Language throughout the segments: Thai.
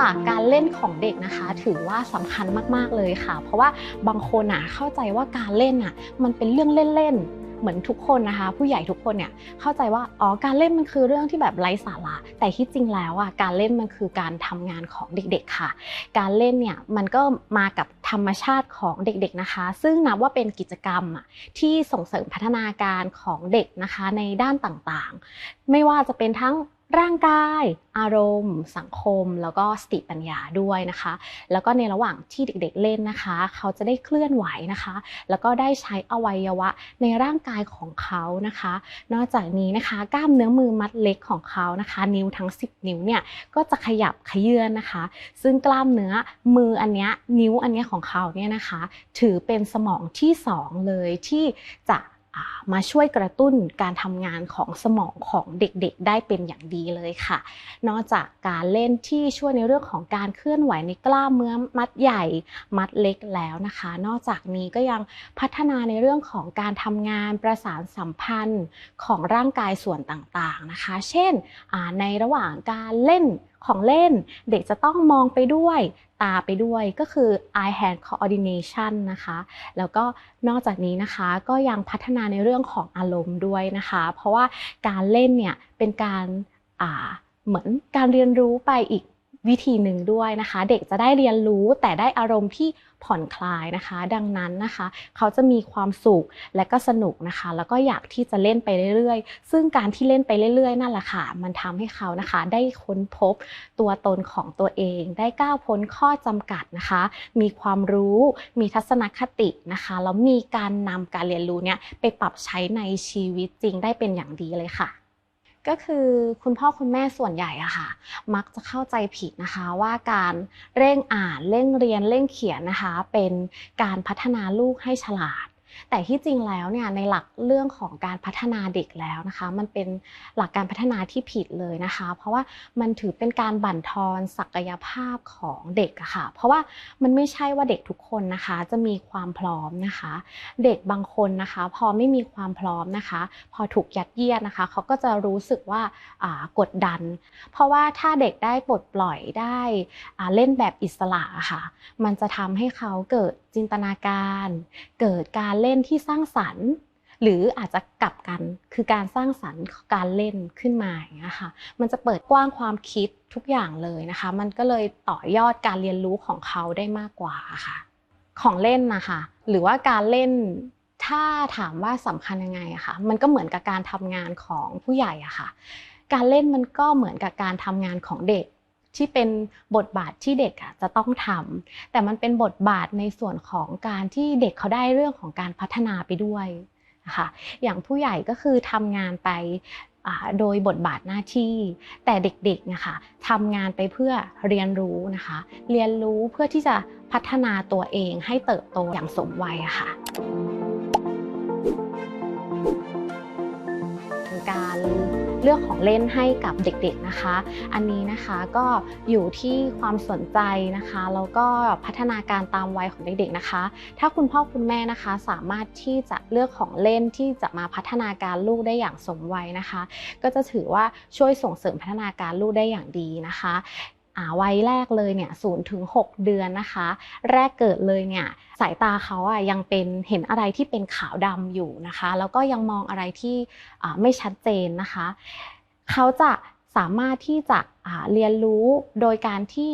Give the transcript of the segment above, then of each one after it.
ค่ะ การเล่นของเด็กนะคะ ถือว่าสำคัญมากๆเลยค่ะ เพราะว่าบางคนอะเข้าใจว่าการเล่นอะมันเป็นเรื่องเล่นๆเหมือนทุกคนนะคะ ผู้ใหญ่ทุกคนเนี่ยเข้าใจว่าอ๋อการเล่นมันคือเรื่องที่แบบไร้สาระ แต่ที่จริงแล้วอะการเล่นมันคือการทำงานของเด็กๆค่ะ การเล่นเนี่ยมันก็มากับธรรมชาติของเด็กๆนะคะ ซึ่งนับว่าเป็นกิจกรรมอะที่ส่งเสริมพัฒนาการของเด็กนะคะในด้านต่างๆ ไม่ว่าจะเป็นทั้ง ร่างกาย อารมณ์ สังคม แล้วก็สติปัญญาด้วยนะคะ แล้วก็ในระหว่างที่เด็กๆเล่นนะคะ เขาจะได้เคลื่อนไหวนะคะ แล้วก็ได้ใช้อวัยวะในร่างกายของเขานะคะ นอกจากนี้นะคะ กล้ามเนื้อมือมัดเล็กของเขานะคะ นิ้วทั้ง 10 นิ้วเนี่ยก็จะขยับขยื่นนะคะ ซึ่งกล้ามเนื้อมืออันนี้นิ้วอันนี้ของเขาเนี่ยนะคะ ถือเป็นสมองที่สองเลยที่จะ มาช่วยกระตุ้นการทำงานของสมองของเด็กๆ ได้เป็นอย่างดีเลยค่ะ นอกจากการเล่นที่ช่วยในเรื่องของการเคลื่อนไหวในกล้ามเนื้อมัดใหญ่มัดเล็กแล้วนะคะ นอกจากนี้ก็ยังพัฒนาในเรื่องของการทำงานประสานสัมพันธ์ของร่างกายส่วนต่างๆนะคะ เช่นในระหว่างการเล่น ของเล่น เด็กจะต้องมองไปด้วยตาไปด้วยก็คือ eye hand coordination นะคะ แล้วก็นอกจากนี้นะคะก็ยังพัฒนาในเรื่องของอารมณ์ด้วยนะคะ เพราะว่าการเล่นเนี่ยเป็นการเหมือนการเรียนรู้ไปอีก วิธีหนึ่งด้วยนะคะ เด็กจะได้เรียนรู้แต่ได้อารมณ์ที่ผ่อนคลายนะคะ ดังนั้นนะคะ เขาจะมีความสุขและก็สนุกนะคะ แล้วก็อยากที่จะเล่นไปเรื่อยๆ ซึ่งการที่เล่นไปเรื่อยๆ นั่นแหละค่ะ มันทำให้เขานะคะ ได้ค้นพบตัวตนของตัวเอง ได้ก้าวพ้นข้อจำกัดนะคะ มีความรู้มีทัศนคตินะคะแล้วมีการนำการเรียนรู้เนี่ยไปปรับใช้ในชีวิตจริงได้เป็นอย่างดีเลยค่ะ ก็คือคุณพ่อคุณแม่ส่วนใหญ่อะค่ะ มักจะเข้าใจผิดนะคะว่าการเร่งอ่านเร่งเรียนเร่งเขียนนะคะ เป็นการพัฒนาลูกให้ฉลาด แต่ที่จริงแล้วเนี่ยในหลักเรื่องของการพัฒนาเด็กแล้วนะคะ มันเป็นหลักการพัฒนาที่ผิดเลยนะคะ เพราะว่ามันถือเป็นการบั่นทอนศักยภาพของเด็กอะค่ะ เพราะว่ามันไม่ใช่ว่าเด็กทุกคนนะคะ จะมีความพร้อมนะคะ เด็กบางคนนะคะ พอไม่มีความพร้อมนะคะ พอถูกยัดเยียดนะคะเขาก็จะรู้สึกว่าากดดัน เพราะว่าถ้าเด็กได้ปลดปล่อยได้เล่นแบบอิสระะค่ะ มันจะทำให้เขาเกิดจินตนาการ เกิดการเล่นที่สร้างสรรค์ หรืออาจจะกลับกันคือการสร้างสรรค์การเล่นขึ้นมาอย่างเงี้ยค่ะมันจะเปิดกว้างความคิดทุกอย่างเลยนะคะ มันก็เลยต่อยอดการเรียนรู้ของเขาได้มากกว่าค่ะ ของเล่นนะคะหรือว่าการเล่นถ้าถามว่าสำคัญยังไงอะค่ะมันก็เหมือนกับการทำงานของผู้ใหญ่อะค่ะ การเล่นมันก็เหมือนกับการทำงานของเด็ก ที่เป็นบทบาทที่เด็กอะจะต้องทำแต่มันเป็นบทบาทในส่วนของการที่เด็กเขาได้เรื่องของการพัฒนาไปด้วยนะคะอย่างผู้ใหญ่ก็คือทำงานไปอ่าโดยบทบาทหน้าที่ แต่เด็กๆนะคะทำงานไปเพื่อเรียนรู้นะคะ เรียนรู้เพื่อที่จะพัฒนาตัวเองให้เติบโตอย่างสมวัยะค่ะการ เลือกของเล่นให้กับเด็กๆนะคะ อันนี้นะคะก็อยู่ที่ความสนใจนะคะแล้วก็พัฒนาการตามวัยของเด็กๆนะคะ ถ้าคุณพ่อคุณแม่นะคะสามารถที่จะเลือกของเล่นที่จะมาพัฒนาการลูกได้อย่างสมวัยนะคะ ก็จะถือว่าช่วยส่งเสริมพัฒนาการลูกได้อย่างดีนะคะ วัยแรกเลยเนี่ยศูนย์ถึง 6 เดือนนะคะ แรกเกิดเลยเนี่ยสายตาเขาอะยังเป็นเห็นอะไรที่เป็นขาวดำอยู่นะคะ แล้วก็ยังมองอะไรที่ไม่ชัดเจนนะคะ เขาจะสามารถที่จะเรียนรู้โดยการที่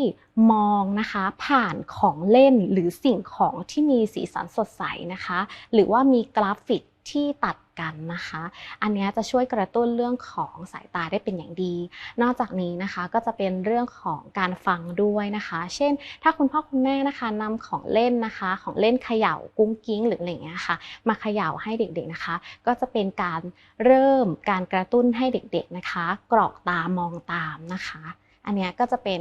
มองนะคะผ่านของเล่นหรือสิ่งของที่มีสีสันสดใสนะคะ หรือว่ามีกราฟิก ที่ตัดกันนะคะ อันนี้จะช่วยกระตุ้นเรื่องของสายตาได้เป็นอย่างดี นอกจากนี้นะคะก็จะเป็นเรื่องของการฟังด้วยนะคะ เช่น ถ้าคุณพ่อคุณแม่นะคะนำของเล่นนะคะ ของเล่นเขย่ากุ้งกิ้งหรืออะไรเงี้ยค่ะ มาเขย่าให้เด็กๆนะคะ ก็จะเป็นการเริ่มการกระตุ้นให้เด็กๆนะคะ กรอกตามองตามนะคะ อันนี้ก็จะเป็น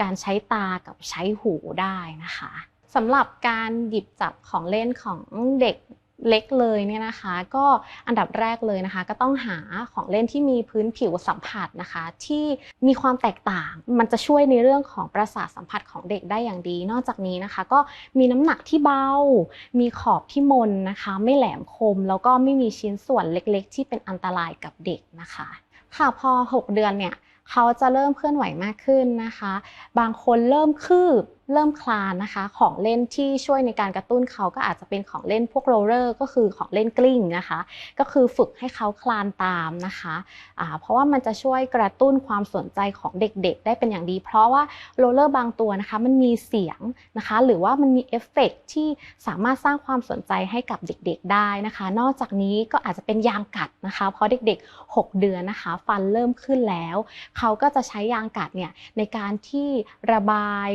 การใช้ตากับใช้หูได้นะคะสำหรับการหยิบจับของเล่นของเด็ก เล็กเลยเนี่ยนะคะ ก็อันดับแรกเลยนะคะ ก็ต้องหาของเล่นที่มีพื้นผิวสัมผัสนะคะ ที่มีความแตกต่าง มันจะช่วยในเรื่องของประสาทสัมผัสของเด็กได้อย่างดี นอกจากนี้นะคะ ก็มีน้ำหนักที่เบา มีขอบที่มนนะคะ ไม่แหลมคม แล้วก็ไม่มีชิ้นส่วนเล็กๆ ที่เป็นอันตรายกับเด็กนะคะ ค่ะพอ 6 เดือนเนี่ยเขาจะเริ่มเคลื่อนไหวมากขึ้นนะคะ บางคนเริ่มคืบเริ่มคลานนะคะ ของเล่นที่ช่วยในการกระตุ้นเขาก็อาจจะเป็นของเล่นพวกโรลเลอร์ก็คือของเล่นกลิ้งนะคะ ก็คือฝึกให้เขาคลานตามนะคะะเพราะว่ามันจะช่วยกระตุ้นความสนใจของเด็กๆ ได้เป็นอย่างดี เพราะว่าโรลเลอร์บางตัวนะคะ มันมีเสียงนะคะ หรือว่ามันมีเอฟเฟกที่สามารถสร้างความสนใจให้กับเด็กๆ ได้นะคะ นอกจากนี้ก็อาจจะเป็นยางกัดนะคะ เพราะเด็กๆ 6 เดือนนะคะ ฟันเริ่มขึ้นแล้ว เขาก็จะใช้ยางกัดเนี่ยในการที่ระบาย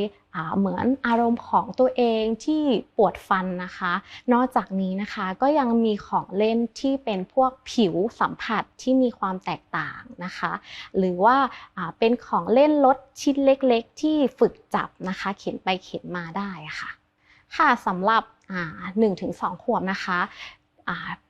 เหมือนอารมณ์ของตัวเองที่ปวดฟันนะคะ นอกจากนี้นะคะก็ยังมีของเล่นที่เป็นพวกผิวสัมผัสที่มีความแตกต่างนะคะ หรือว่าเป็นของเล่นรถชิ้นเล็กๆ ที่ฝึกจับนะคะ เข็นไปเข็นมาได้ค่ะค่ะสำหรับหนึ่งถึงสองขวบนะคะ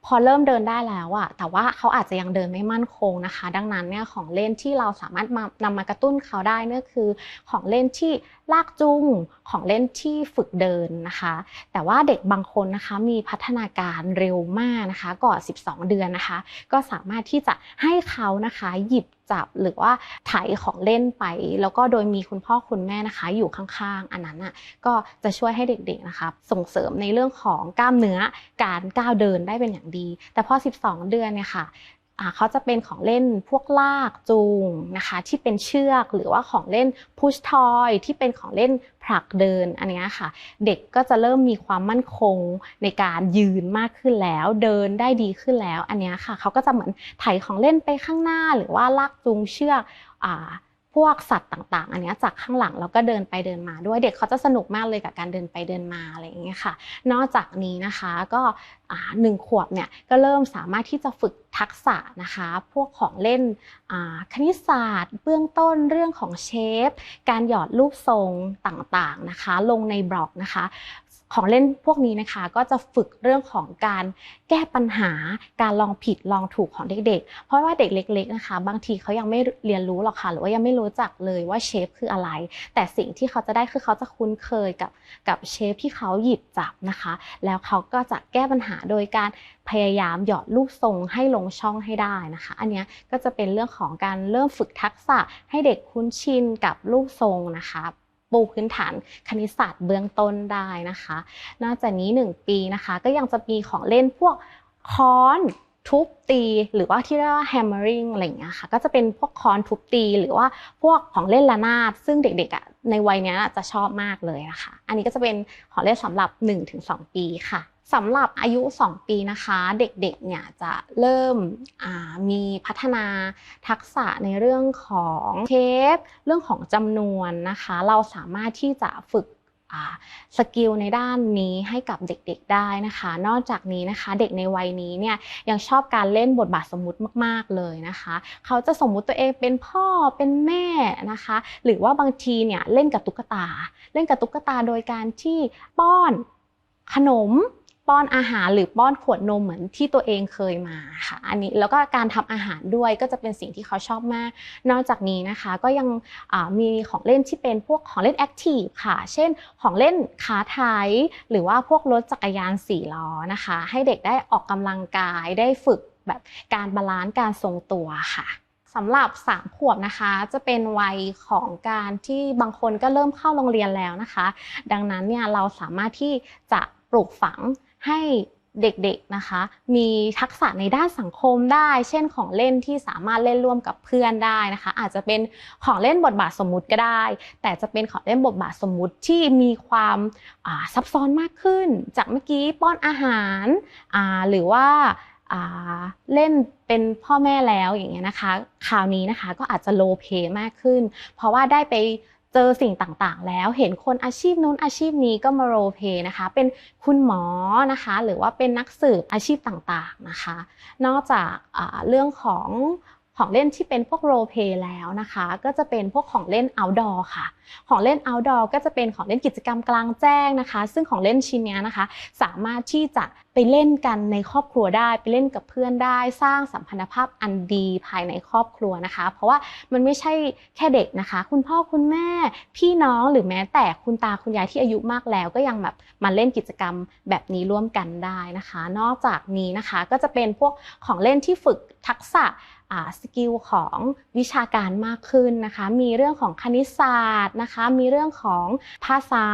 พอเริ่มเดินได้แล้วอะแต่ว่าเขาอาจจะยังเดินไม่มั่นคงนะคะ ดังนั้นเนี่ยของเล่นที่เราสามารถมานำมากระตุ้นเขาได้เนี่ยคือ ของเล่นที่ลากจูงของเล่นที่ฝึกเดินนะคะ แต่ว่าเด็กบางคนนะคะมีพัฒนาการเร็วมากนะคะก่อน 12 เดือนนะคะ ก็สามารถที่จะให้เขานะคะหยิบ จับหรือว่าไถของเล่นไป แล้วก็โดยมีคุณพ่อคุณแม่นะคะ อยู่ข้างๆ อันนั้นอะก็จะช่วยให้เด็กๆนะคะส่งเสริมในเรื่องของกล้ามเนื้อการก้าวเดินได้เป็นอย่างดี แต่พอ 12 เดือนเนี่ยค่ะ เขาจะเป็นของเล่นพวกลากจูงนะคะ ที่เป็นเชือกหรือว่าของเล่นพุชทอยที่เป็นของเล่นผลักเดินอันนี้ค่ะ เด็กก็จะเริ่มมีความมั่นคงในการยืนมากขึ้นแล้ว เดินได้ดีขึ้นแล้ว อันนี้ค่ะเขาก็จะเหมือนไถของเล่นไปข้างหน้า หรือว่าลากจูงเชือก วกสัตว์ต่างๆ อันนี้จากข้างหลังแล้วก็เดินไปเดินมาด้วยเด็กเขาจะสนุกมากเลยกับการเดินไปเดินมาอะไรอย่างเงี้ยค่ะ นอกจากนี้นะคะก็หนึ่งขวบเนี่ยก็เริ่มสามารถที่จะฝึกทักษะนะคะ พวกของเล่นคณิตศาสตร์ เบื้องต้นเรื่องของเชฟ การหยอดรูปทรงต่างๆนะคะ ลงในบล็อกนะคะ ของเล่นพวกนี้นะคะ ก็จะฝึกเรื่องของการแก้ปัญหาการลองผิดลองถูกของเด็ก ๆ เพราะว่าเด็กเล็ก ๆนะคะ บางทีเขายังไม่เรียนรู้หรอกค่ะ หรือว่ายังไม่รู้จักเลยว่าเชฟคืออะไร แต่สิ่งที่เขาจะได้คือเขาจะคุ้นเคยกับกับเชฟที่เขาหยิบจับนะคะ แล้วเขาก็จะแก้ปัญหาโดยการพยายามหยอดลูกทรงให้ลงช่องให้ได้นะคะ อันนี้ก็จะเป็นเรื่องของการเริ่มฝึกทักษะให้เด็กคุ้นชินกับลูกทรงนะคะ ปูพื้นฐานคณิตศาสตร์เบื้องต้นได้นะคะ นอกจากนี้ 1 ปีนะคะ ก็ยังจะมีของเล่นพวกค้อนทุบตีหรือว่าที่เรียกว่า hammering อะไรอย่างเงี้ยค่ะก็จะเป็นพวกค้อนทุบตี หรือว่าพวกของเล่นระนาด ซึ่งเด็กๆอะในวัยนี้จะชอบมากเลยนะคะ อันนี้ก็จะเป็นของเล่นสำหรับ 1-2 ปีค่ะ สำหรับอายุ 2 ปีนะคะ เด็กๆเนี่ยจะเริ่มมีพัฒนาทักษะในเรื่องของเทปเรื่องของจำนวนนะคะ เราสามารถที่จะฝึกสกิลในด้านนี้ให้กับเด็กๆได้นะคะ นอกจากนี้นะคะเด็กในวัยนี้เนี่ยยังชอบการเล่นบทบาทสมมุติมากๆเลยนะคะ เขาจะสมมุติตัวเองเป็นพ่อเป็นแม่นะคะ หรือว่าบางทีเนี่ยเล่นกับตุ๊กตา เล่นกับตุ๊กตาโดยการที่ป้อนขนม ป้อนอาหารหรือป้อนขวดนมเหมือนที่ตัวเองเคยมาค่ะอันนี้แล้วก็การทำอาหารด้วยก็จะเป็นสิ่งที่เขาชอบมาก นอกจากนี้นะคะก็ยังมีของเล่นที่เป็นพวกของเล่นแอคทีฟค่ะ เช่น ของเล่นขาไทยหรือว่าพวกรถจักรยานสี่ล้อนะคะ ให้เด็กได้ออกกำลังกายได้ฝึกแบบการบาลานซ์การทรงตัวค่ะสำหรับ 3 ขวบนะคะจะเป็นวัยของการที่บางคนก็เริ่มเข้าโรงเรียนแล้วนะคะ ดังนั้นเนี่ยเราสามารถที่จะปลูกฝัง ให้เด็กๆนะคะ มีทักษะในด้านสังคมได้ เช่นของเล่นที่สามารถเล่นร่วมกับเพื่อนได้นะคะ อาจจะเป็นของเล่นบทบาทสมมุติก็ได้ แต่จะเป็นของเล่นบทบาทสมมุติที่มีความซับซ้อนมากขึ้น จากเมื่อกี้ป้อนอาหารหรือว่าเล่นเป็นพ่อแม่แล้วอย่างเงี้ยนะคะ คราวนี้นะคะก็อาจจะโลเพมากขึ้น เพราะว่าได้ไป เจอสิ่งต่างๆ แล้วเห็นคนอาชีพนู้นอาชีพนี้ก็มาโรเพนะคะ เป็นคุณหมอนะคะ หรือว่าเป็นนักสืบอาชีพต่างๆนะคะ นอกจากเรื่องของ ของเล่นที่เป็นพวกโรเพแล้วนะคะ ก็จะเป็นพวกของเล่น outdoor ค่ะ ของเล่น outdoor ก็จะเป็นของเล่นกิจกรรมกลางแจ้งนะคะ ซึ่งของเล่นชิ้นนี้นะคะ สามารถที่จะไปเล่นกันในครอบครัวได้ ไปเล่นกับเพื่อนได้ สร้างสัมพันธภาพอันดีภายในครอบครัวนะคะ เพราะว่ามันไม่ใช่แค่เด็กนะคะ คุณพ่อคุณแม่พี่น้องหรือแม้แต่คุณตาคุณยายที่อายุมากแล้ว ก็ยังแบบมาเล่นกิจกรรมแบบนี้ร่วมกันได้นะคะ นอกจากนี้นะคะก็จะเป็นพวกของเล่นที่ฝึกทักษะ สกิลของวิชาการมากขึ้นนะคะ มีเรื่องของคณิตศาสตร์นะคะ มีเรื่องของภาษา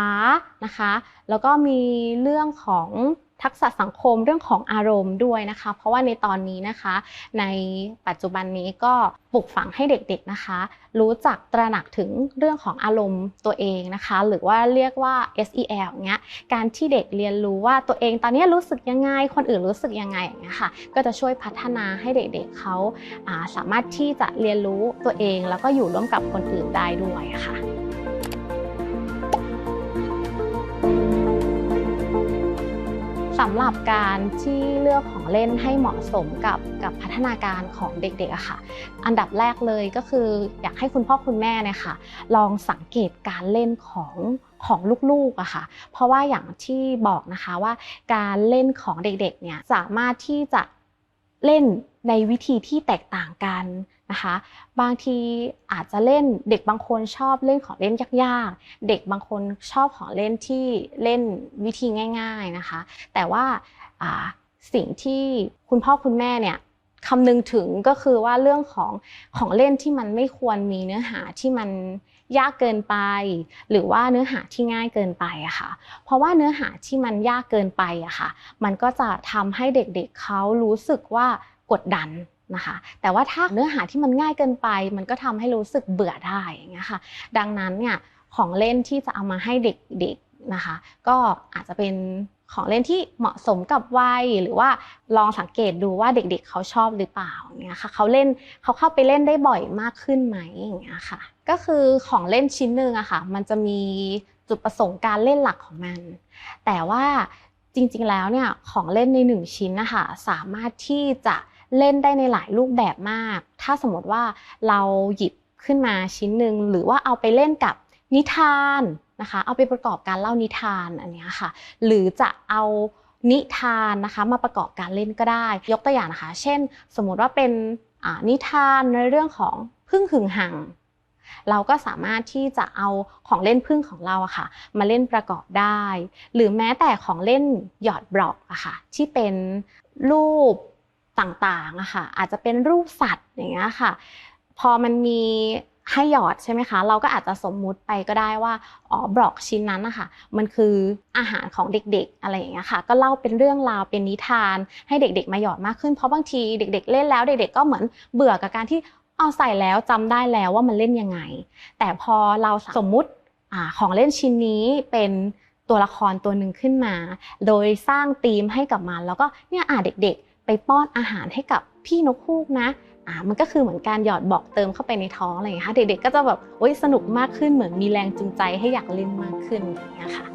นะคะ แล้วก็มีเรื่องของ ทักษะสังคมเรื่องของอารมณ์ด้วยนะคะ เพราะว่าในตอนนี้นะคะ ในปัจจุบันนี้ก็ปลูกฝังให้เด็กๆนะคะ รู้จักตระหนักถึงเรื่องของอารมณ์ตัวเองนะคะ หรือว่าเรียกว่า SEL เงี้ยการที่เด็กเรียนรู้ว่าตัวเองตอนนี้รู้สึกยังไง คนอื่นรู้สึกยังไงอย่างเงี้ยค่ะก็จะช่วยพัฒนาให้เด็กๆเขาาสามารถที่จะเรียนรู้ตัวเอง แล้วก็อยู่ร่วมกับคนอื่นได้ด้วยค่ะำหรับการที่เลือกของเล่นให้เหมาะสมกับกับพัฒนาการของเด็กๆอะค่ะ อันดับแรกเลยก็คืออยากให้คุณพ่อคุณแม่เนี่ยค่ะ ลองสังเกตการเล่นของของลูกๆอะค่ะ เพราะว่าอย่างที่บอกนะคะว่าการเล่นของเด็กๆเนี่ยสามารถที่จะเล่นในวิธีที่แตกต่างกัน นะคะ บางทีอาจจะเล่นเด็กบางคนชอบเล่นของเล่นยากๆ เด็กบางคนชอบของเล่นที่เล่นวิธีง่าย ๆนะคะ แต่ว่าสิ่งที่คุณพ่อคุณแม่เนี่ยคำนึงถึงก็คือว่าเรื่องของของเล่นที่มันไม่ควรมีเนื้อหาที่มันยากเกินไป หรือว่าเนื้อหาที่ง่ายเกินไปอะค่ะ เพราะว่าเนื้อหาที่มันยากเกินไปอะค่ะ มันก็จะทำให้เด็กๆเขารู้สึกว่ากดดัน นะคะ แต่ว่าถ้าเนื้อหาที่มันง่ายเกินไป มันก็ทำให้รู้สึกเบื่อได้อย่างเงี้ยค่ะ ดังนั้นเนี่ยของเล่นที่จะเอามาให้เด็กๆนะคะ ก็อาจจะเป็นของเล่นที่เหมาะสมกับวัยหรือว่าลองสังเกตดูว่าเด็กๆ เขาชอบหรือเปล่าเงี้ยค่ะเขาเล่นเขาเข้าไปเล่นได้บ่อยมากขึ้นไหมอย่างเงี้ยค่ะ ก็คือของเล่นชิ้นหนึ่งอะค่ะ มันจะมีจุดประสงค์การเล่นหลักของมัน แต่ว่าจริงๆแล้วเนี่ยของเล่นในหนึ่งชิ้นนะคะสามารถที่จะ เล่นได้ในหลายรูปแบบมาก ถ้าสมมติว่าเราหยิบขึ้นมาชิ้นหนึ่งหรือว่าเอาไปเล่นกับนิทานนะคะ เอาไปประกอบการเล่านิทานอันเนี้ยค่ะ หรือจะเอานิทานนะคะมาประกอบการเล่นก็ได้ ยกตัวอย่างนะคะ เช่น สมมุติว่าเป็นนิทานในเรื่องของพึ่งหึงหังเราก็สามารถที่จะเอาของเล่นพึ่งของเราอะค่ะ มาเล่นประกอบได้ หรือแม้แต่ของเล่นหยอดบล็อกอะค่ะที่เป็นรูป ต่างๆอะค่ะอาจจะเป็นรูปสัตว์อย่างเงี้ยค่ะ พอมันมีให้หยอดใช่ไหมคะ เราก็อาจจะสมมุติไปก็ได้ว่าอ๋อบล็อกชิ้นนั้นนะคะมันคืออาหารของเด็กๆ อะไรอย่างเงี้ยค่ะ ก็เล่าเป็นเรื่องราวเป็นนิทาน ให้เด็ก ๆ มาหยอดมากขึ้นเพราะบางทีเด็ก ๆ เล่นแล้วเด็ก ๆ ก็เหมือนเบื่อกับการที่เอาใส่แล้วจำได้แล้วว่ามันเล่นยังไง แต่พอเราสมมุติของเล่นชิ้นนี้เป็นตัวละครตัวหนึ่งขึ้นมา โดยสร้างธีมให้กับมัน แล้วก็เนี่ยอ่าเด็กๆ ไปป้อนอาหารให้กับพี่นกฮูกนะอ่ามันก็คือเหมือนการหยอดบอกเติมเข้าไปในท้องอะไรอย่างเงี้ยค่ะเด็กๆก็จะแบบโอ๊ยสนุกมากขึ้นเหมือนมีแรงจูงใจให้อยากเล่นมากขึ้นอย่างเงี้ยค่ะ